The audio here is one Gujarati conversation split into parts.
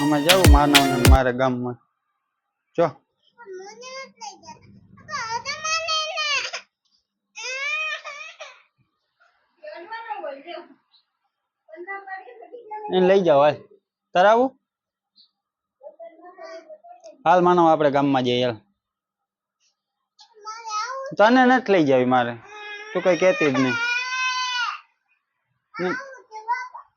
આમાં જવું માનવ ને મારે ગામમાં. જો. લઈ જાઓ, હાલ. તારે આવું હાલ, માનવ, આપણે ગામમાં જઈએ, હાલ. તને નથી લઈ જાવી મારે. તું કઈ કહેતી જ નહીં.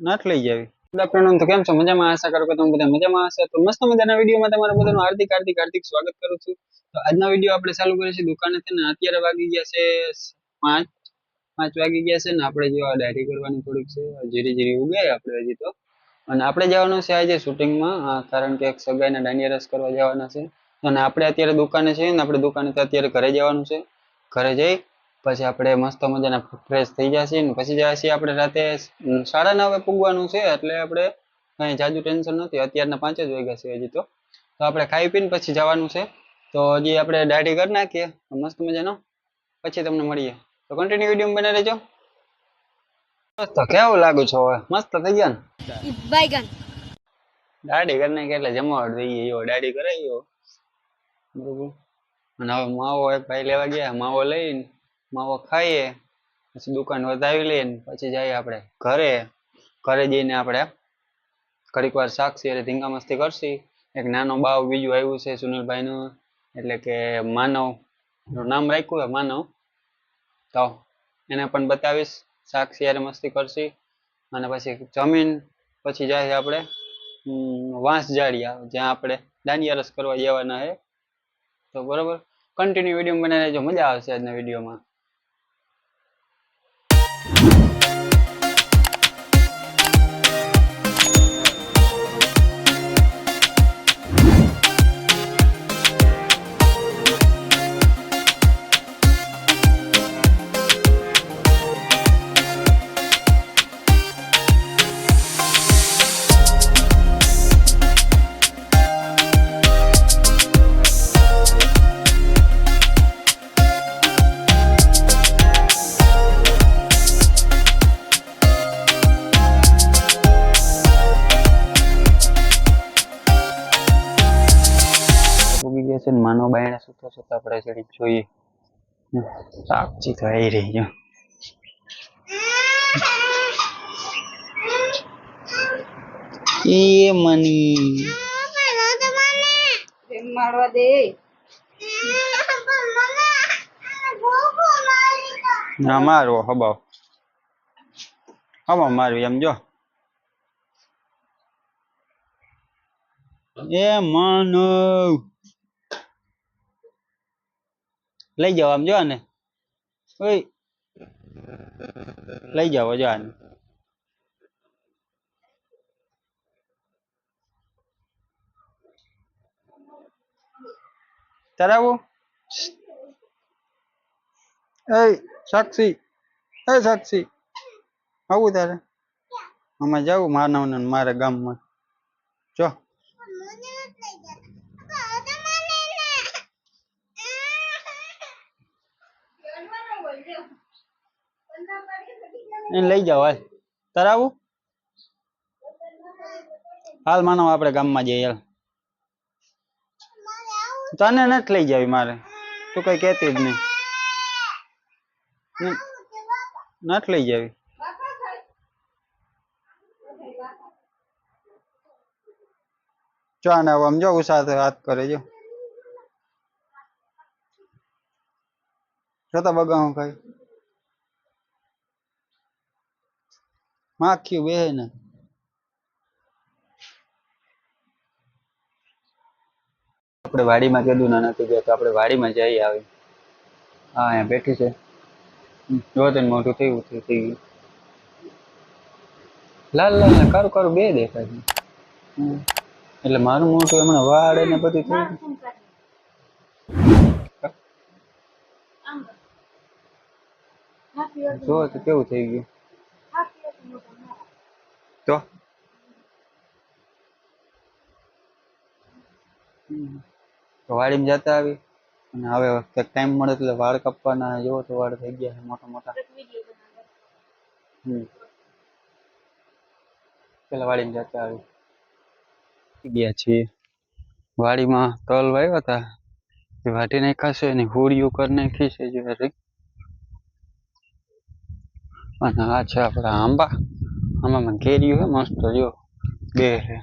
નથી લઈ જાવી. ગુડ આફ્ટરનૂન તો કેમ છો? મજામાં? આશા કરું કે તમે બધા મજામાં હશે. તો મસ્ત મજાના વિડીયોમાં તમારું બધાનું હાર્દિક હાર્દિક હાર્દિક સ્વાગત કરું છું. તો આજના વીડિયો આપણે ચાલુ કરીશું. દુકાને છે ને અત્યારે વાગી ગયા છે પાંચ પાંચ વાગી ગયા છે ને આપણે જેવા ડાયરી કરવાની થોડીક છે. જીરી જીરી ઉગાય આપણે હજી તો. અને આપણે જવાનું છે આજે શૂટિંગમાં કારણ કે એક સગાઈના દાંડિયા રસ કરવા જવાના છે. અને આપણે અત્યારે દુકાને છે ને, આપણે દુકાને તો અત્યારે ઘરે જવાનું છે. ઘરે જઈ પછી આપણે મસ્ત મજાના ફ્રેશ થઈ જશે ને પછી જશે આપણે રાતે સાડા નવે પૂગવાનું છે એટલે આપણે કંઈ જાજુ ટેન્શન નથી અત્યારના પાંચ જ વાગ્યા છે હજી તો તો આપણે ખાઈ પીને પછી જવાનું છે તો હજી આપણે દાઢી કરી નાખીએ મસ્ત મજાનો પછી તમને મળીએ તો કન્ટિન્યુ વિડીયો બને રહેજો મસ્ત કેવું લાગુ છો હવે મસ્ત થઈ ગયા ને બાયગન દાઢી કરી નાખી એટલે જમાવટ થઈ ગઈ દાઢી કરાવી બરોબર અને હવે માવો એક ભાઈ લેવા ગયા માવો લઈને માવો ખાઈએ, પછી દુકાન વધાવી લઈએ પછી જઈએ આપણે ઘરે. ઘરે જઈને આપણે ઘડીક વાર સાક્ષી એટલે ધીંગા મસ્તી કરશી. એક નાનો બાવ બીજું આવ્યું છે સુનિલભાઈનું, એટલે કે માનવ નામ રાખ્યું છે માનવ. તો એને પણ બતાવીશ સાક્ષી યારે મસ્તી કરશી. અને પછી જમીન, પછી જાય આપણે વાંસ જાડિયા જ્યાં આપણે દાંડિયા રસ કરવા જવાના છે. તો બરોબર. કન્ટિન્યુ વીડિયો બનાવી જો મજા આવશે આજના વિડીયોમાં કરીએ છીએ માનવ બાયણે સૂતો સૂતો આપણે જરીક જોઈએ. સાપચી તો આવી રહી છે એ મની. મારવા દે. ના મારવો હબાવ. હબાવ મારવી એમ જો. એ માનવ લઈ જાઓ આમ જો આને. ઓય. લઈ જાઓ જો આને. તારે આવું એ સાક્ષી. એ સાક્ષી. આવું તારે. આમાં જવું માનવ ને મારે ગામમાં. જો. એને લઈ જાઓ, હાલ. તારે આવું? હાલ માનવ આપણે ગામમાં જઈએ, હાલ. તને નથી લઈ જાવી મારે. તું કઈ કહેતી જ નહીં. નથી લઈ જાવી. જો આને સમજો ઉષા હાથ કરે, જો. જોતા બગાવું કઈ માખ્યું બે ને આપણે વાડીમાં કીધું ના નથી ગયા તો આપણે વાડીમાં જઈ આવી હા અહીંયા બેઠી છે. જો તને મોટું થયું થઈ થઈ ગયું લાલ લાલ ને કારું કારું બે દેખાય છે. એટલે મારું મોટું એમણે વાડે ને બધું થયું ગયું. જો તો કેવું થઈ ગયું. તો? માં વાડીમાં જતા આવી? અને હવે ટાઈમ મળે એટલે વાળ કાપવાના જોવો તો વાળ થઈ ગયા છે મોટા મોટા. હમ. પેલા વાડીમાં જતા આવી. ગયા છીએ. વાડીમાં તલ વાવ્યા હતા એ વાટી નાખાશે અને હોળીઓ કરી નાખી છે જ્યારે અને આ છે આપણા આંબા. આંબામાં કેરીઓ છે મસ્ત જો, બે છે.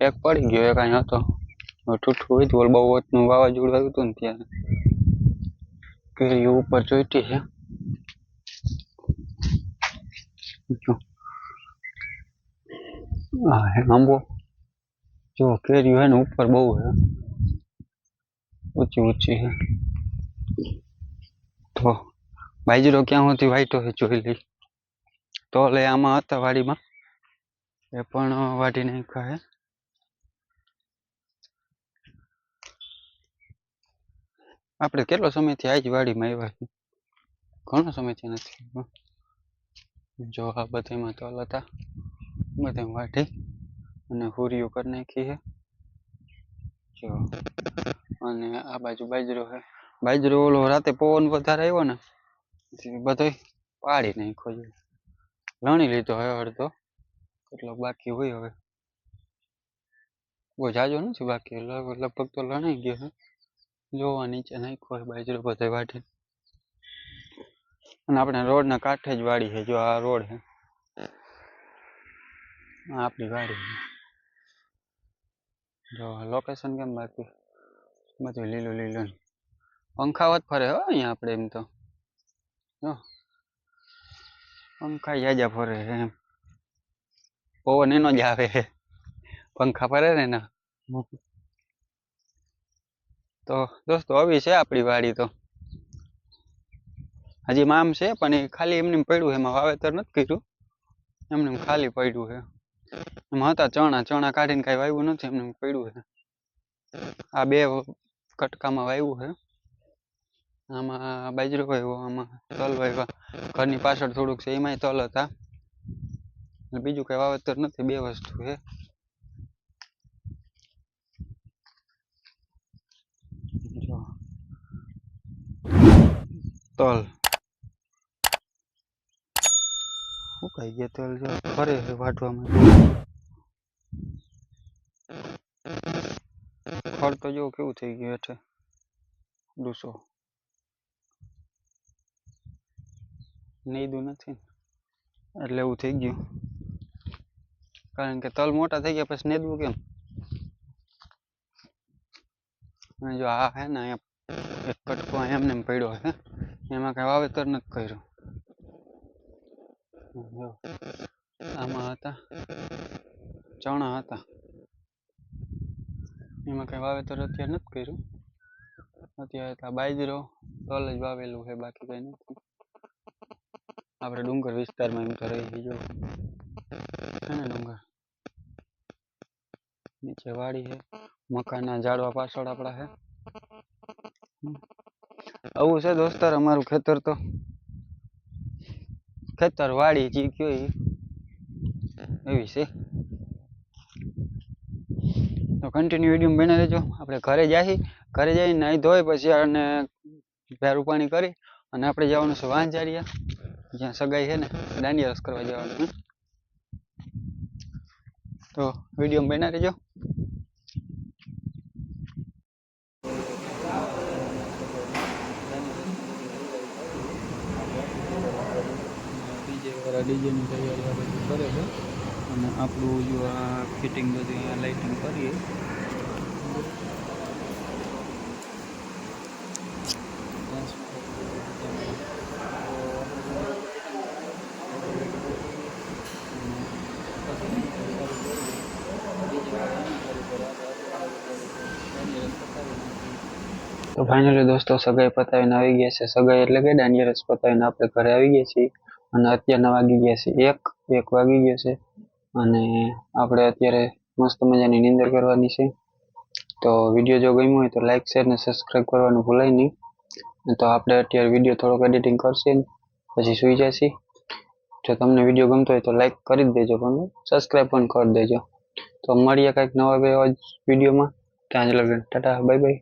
એક પડી ગયો, એક અહીં હતો. હવે ઠૂઠું હોય તો બહુ વચનું વાવાઝોડું આવ્યું હતું ને ત્યારે. કેરીઓ ઉપર ચોઈટી છે. જો. આ હે, આંબો. જો કેરીઓ હે ને ઉપર બહુ છે. ઊંચી ઊંચી છે. તો, બાજરો ક્યાં સુધી વાઈટો છે, જોઈ લઈ તો લે, આમાં હતા વાડીમાં. એ પણ વાટી નાખ્યા છે આપણે કેટલો સમયથી આજ વાડીમાં આવ્યા છીએ? ઘણો સમયથી નથી આવ્યા. જો આ બધામાં તલ હતા. બધા વાટી અને હુરીઓ કરી નાખી છે. જો, અને આ બાજુ બાજરો છે. બાજરો ઓલો રાતે પવન વધારે આવ્યો ને બધો પાડી નાખ્યો છે. લણી લીધો હવે અડધો. કેટલો બાકી હોય હવે. બહુ જાજો નથી બાકી. લગભગ તો લણાઈ ગયો છે જોવા નીચે નાખ્યો હોય બાજરો બધે વાટી અને આપણે રોડના કાંઠે જ વાડી છે, જો આ રોડ છે. આપણી વાડી જો લોકેશન કેમ બાકી? બધું લીલું લીલું. પંખાવત ફરે હો અહીંયા આપણે એમ તો. જો. પંખા જાજા ફરે એમ. પવન એનો જ આવે પંખા ફરે ને એના. તો દોસ્તો આવી છે આપણી વાડી તો. હજી મામ છે, પણ એ ખાલી એમને પડ્યું છે એમાં વાવેતર નથી કર્યું. એમને ખાલી પડ્યું છે એમાં હતા ચણા ચણા કાઢીને કાંઈ વાવ્યું નથી, એમને પડ્યું છે આ બે કટકામાં વાવ્યું છે આમાં બાજરો વાવ્યો આમાં તલ વાવ્યા ઘરની પાછળ થોડુંક છે, એમાંય તલ હતા. બીજું કઈ વાવેતર નથી, બે વસ્તુ છે. તલ. ઉકાઈ ગયા તલ જો? ફરે વાટવામાં. ખડ તો જો કેવું થઈ ગયું એટલે ડૂસો. નીદું નથી. એટલે એવું થઈ ગયું. કારણ કે તલ મોટા થઈ ગયા, પછી નેદવું કેમ? અને જો આ હે ને અહીંયા એક કટકો એમને એમ પડ્યો છે એમાં કઈ વાવેતર નથી કર્યું. આમાં હતા, ચણા હતા. એમાં કઈ વાવેતર અત્યારે નથી કર્યું. અત્યારે બાજરો, તલ જ વાવેલું છે, બાકી કઈ નથી. આપણે ડુંગર વિસ્તારમાં એમ તો રહી બીજો છે ને ડુંગર? નીચે વાડી છે. મકાનના ઝાડવા પાછળ આપણા છે. આવું છે દોસ્તાર અમારું ખેતર તો. ખેતર વાડી જી કયો એવી છે. તો કન્ટિન્યુ વીડિયો બને રહેજો. આપણે ઘરે જાહી. ઘરે જઈને નાહી ધોઈ પછી અને પહેરું પાણી કરી અને આપણે જવાનું છે વાંજારિયા જ્યાં સગાઈ છે ને, દાંડિયા રસ કરવા જવાનું તો વીડિયો બના રહેજો. ડીજે ડીજેની તૈયારી આ બધું કરે છે અને આપણું જો આ ફિટિંગ બધું અહીંયા લાઇટિંગ કરીએ. ફાઇનલી દોસ્તો સગાઈ પતાવીને આવી ગયા છે. સગાઈ એટલે કે દાંડિયા પતાવીને આપણે ઘરે આવી ગયા છીએ અને અત્યારના વાગી ગયા છે. એક એક વાગી ગયો છે અને આપણે અત્યારે મસ્ત મજાની નિંદર કરવાની છે. તો વીડિયો જો ગમ્યો હોય તો લાઈક શેર ને સબસ્ક્રાઈબ કરવાનું ભૂલાય નહીં. તો આપણે અત્યારે વીડિયો થોડોક એડિટિંગ કરશે પછી સુઈ જશે. જો તમને વીડિયો ગમતો હોય તો લાઈક કરી દેજો, પણ સબસ્ક્રાઈબ પણ કરી દેજો. તો મળીએ કંઈક નવા વિડીયોમાં. ત્યાં જ લગન. Tata bye bye